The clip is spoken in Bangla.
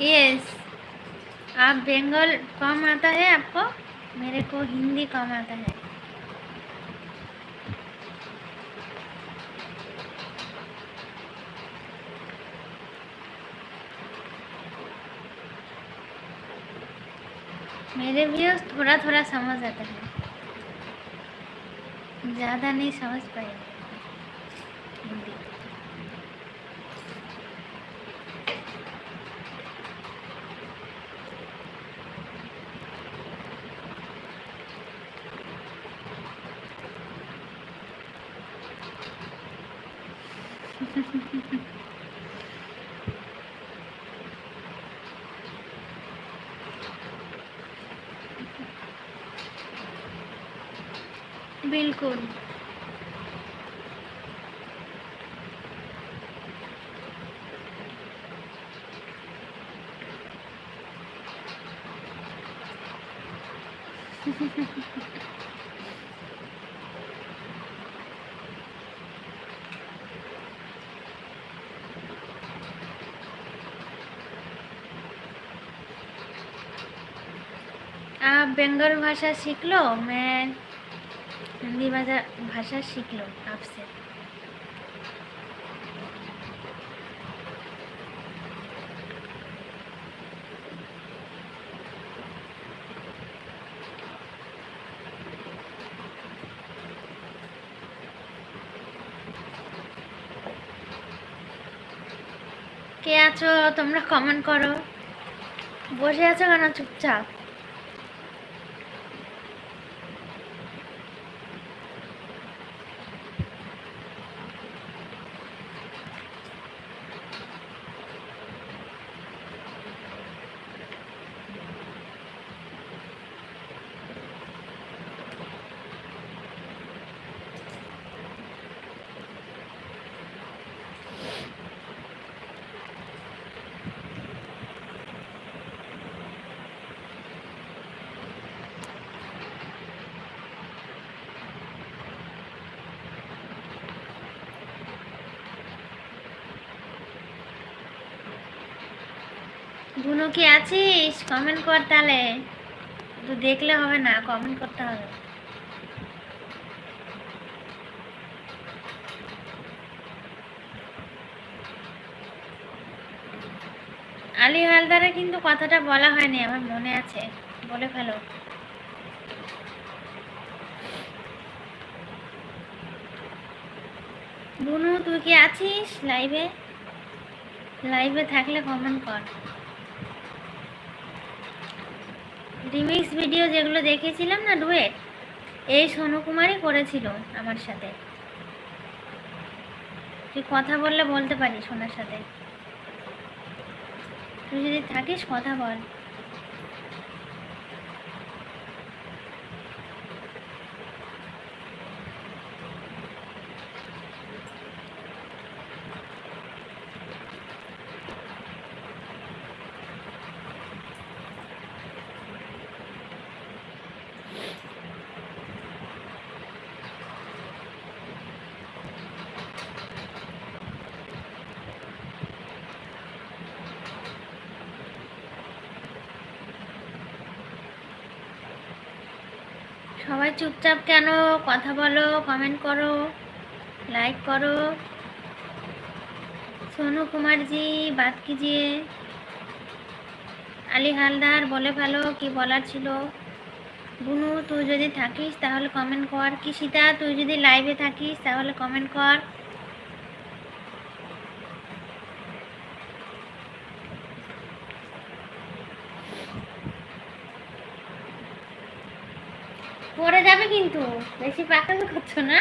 यस आप बंगाल कम आता है आपको? मेरे को हिंदी कम आता है। मेरे व्यूज़ थोड़ा थोड़ा समझ आता है। ज़्यादा नहीं समझ पाए हिंदी। बिल्कुल आप बंगाल भाषा सीख लो मैं हिंदी भाषा भाषा सीख लो आपसे কে আছো তোমরা কমেন্ট করো বসে আছো কেন চুপচাপ বুনো কি আছিস? কমেন্ট কর তাহলে। তো দেখলে হবে না কমেন্ট করতে হবে। আলী হালদারে কিন্তু কথাটা বলা হয়নি, আমার মনে আছে। বলে ফেলো। বুনু তুই কি আছিস লাইভে? লাইভে থাকলে কমেন্ট কর। রিমিক্স ভিডিও যেগুলো দেখেছিলাম না ডুয়েট এই সোনু কুমারই করেছিল আমার সাথে। তুই কথা বললে বলতে পারিস ওনার সাথে। তুই যদি থাকিস কথা বল। সবাই চুপচাপ কেন? কথা বলো কমেন্ট করো লাইক করো। সোনু কুমারজি বাদ কিজিয়ে আলী হালদার, বলে ভালো কি বলার ছিল। বুনু, তুই যদি থাকিস, তাহলে কমেন্ট কর। কি সীতা তুই যদি লাইভে থাকিস, তাহলে কমেন্ট কর। পড়ে যাবে কিন্তু। বেশি পাকামি করছ না?